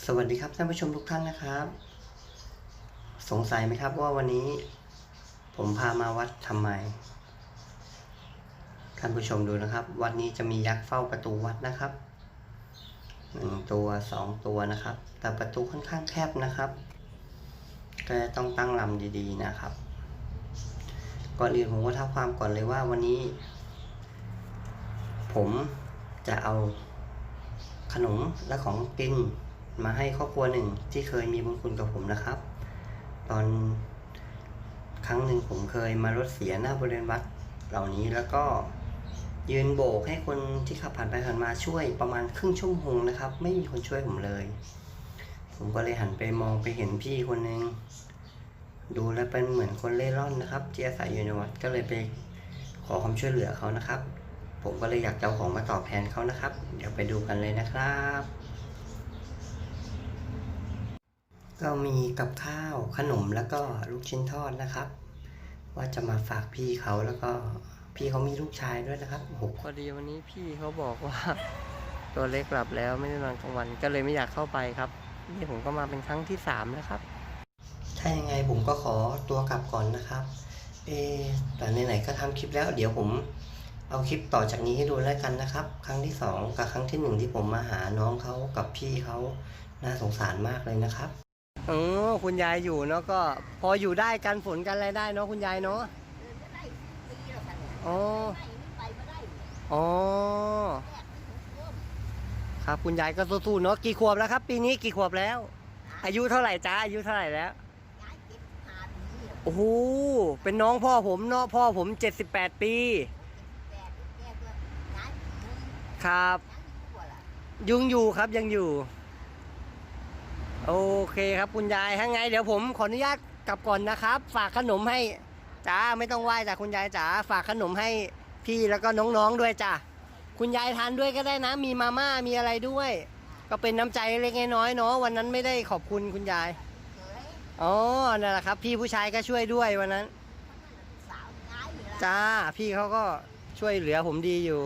สวัสดีครับท่านผู้ชมทุกท่านนะครับ สงสัยไหมครับว่าวันนี้ ผมพามาวัดทำไมท่านผู้ชมดูนะครับ วัดนี้จะมียักษ์เฝ้าประตูวัดนะครับหนึ่งตัวสองตัวนะครับ แต่ประตูค่อนข้างแคบนะครับ ก็ต้องตั้งลำดีๆนะครับ ก่อนอื่นผมก็ท้าความก่อนเลยว่าวันนี้ ผมจะเอาขนมและของกิน มาให้ครอบครัวหนึ่งที่เคยมีบุญคุณกับผมนะครับ ตอนครั้งหนึ่งผมเคยมารถเสียหน้าบริเวณวัดเหล่านี้แล้วก็ยืนโบกให้คนที่ขับผ่านไปผ่านมาช่วยประมาณครึ่งชั่วโมงนะครับ ไม่มีคนช่วยผมเลย ผมก็เลยหันไปมองไปเห็นพี่คนหนึ่งดูแล้วเป็นเหมือนคนเล่ร่อนนะครับที่อาศัยอยู่ในวัดก็เลยไปขอความช่วยเหลือเขานะครับ ผมก็เลยอยากจะเอาของมาตอบแทนเขานะครับ เดี๋ยวไปดูกันเลยนะครับ ก็มีกับข้าวขนมแล้วก็ลูกชิ้นทอดนะครับ ว่าจะมาฝากพี่เขาแล้วก็พี่เขามีลูกชายด้วยนะครับโอ้โหพอดีวันนี้พี่เขาบอกว่า ตัวเล็กหลับแล้วไม่ได้นอนกลางวันก็เลยไม่อยากเข้าไปครับนี่ผมก็มาเป็นครั้งที่สามแล้วครับ ถ้ายังไงผมก็ขอตัวกลับก่อนนะครับเออแต่ไหนๆก็ทำคลิปแล้ว เดี๋ยวผมเอาคลิปต่อจากนี้ให้ดูแล้วกันนะครับ ครั้งที่สองกับครั้งที่หนึ่งที่ผมมาหาน้องเขากับพี่เขาน่าสงสารมากเลยนะครับ เออคุณยายอยู่เนาะก็ พออยู่ได้กันฝนกันอะไรได้เนาะคุณยายเนาะเดินไม่ได้ปีแล้วกันเนี่ยอ๋อไม่ไปไม่ได้อ๋อแรกที่ผมร่วมครับ คุณยายก็สู้ๆเนาะกี่ขวบแล้วครับ ปีนี้กี่ขวบแล้ว อายุเท่าไหร่จ้าอายุเท่าไหร่แล้วย้ายกินหาปีเนี่ยโอ้โหเป็นน้องพ่อผมเนาะพ่อผม 78 ปีแปดแก่ก็ย้ายปีนึงครับย้ายอยู่อะล่ะยังอยู่ครับยังอยู่ โอเคครับคุณยายถ้าไง เดี๋ยวผมขออนุญาตกลับก่อนนะครับ ฝากขนมให้จ้าไม่ต้องไหว้จ้ะคุณยายจ๋าฝากขนมให้พี่แล้วก็น้องๆด้วยจ้ะคุณยายทานด้วยก็ได้นะ มีมาม่ามีอะไรด้วย ก็เป็นน้ำใจเล็กน้อยเนาะวันนั้นไม่ได้ขอบคุณคุณยายอ๋อนั่นแหละครับ พี่ผู้ชายก็ช่วยด้วยวันนั้นสาวย้ายอยู่ละจ้าพี่เขาก็ช่วยเหลือผมดีอยู่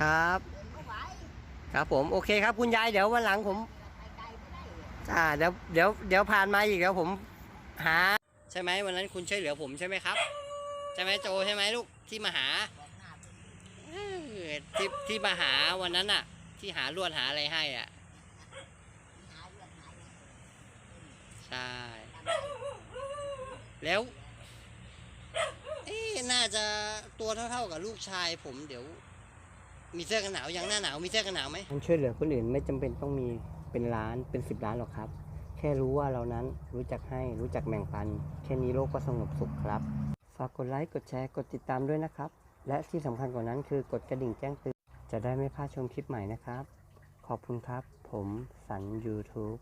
ครับ ครับผมโอเคครับคุณยายเดี๋ยววันหลังผม อ่าเดี๋ยวเดี๋ยวเดี๋ยวผ่านมาอีกเดี๋ยวผมหา ใช่ไหมวันนั้นคุณช่วยเหลือผมใช่ไหมครับ ใช่ไหมโจใช่ไหมลูกที่มาหาเออที่ที่มาหาวันนั้นอะที่หาลวดหาอะไรให้อะใช่แล้วเอ๊ะน่าจะตัวเท่าๆกับลูกชายผมเดี๋ยว มีเสื้อกันหนาวยังหน้าหนาวมีเสื้อกันหนาวไหมการช่วยเหลือคนอื่นไม่จำเป็นต้องมีเป็นล้านเป็นสิบล้านหรอกครับ แค่รู้ว่าเรานั้นรู้จักให้รู้จักแบ่งปัน แค่นี้โลกก็สงบสุขครับ ฝากกดไลค์กดแชร์กดติดตามด้วยนะครับ และที่สำคัญกว่านั้นคือกดกระดิ่งแจ้งเตือนจะได้ไม่พลาดชมคลิปใหม่นะครับ ขอบคุณครับ ผมสัน YouTube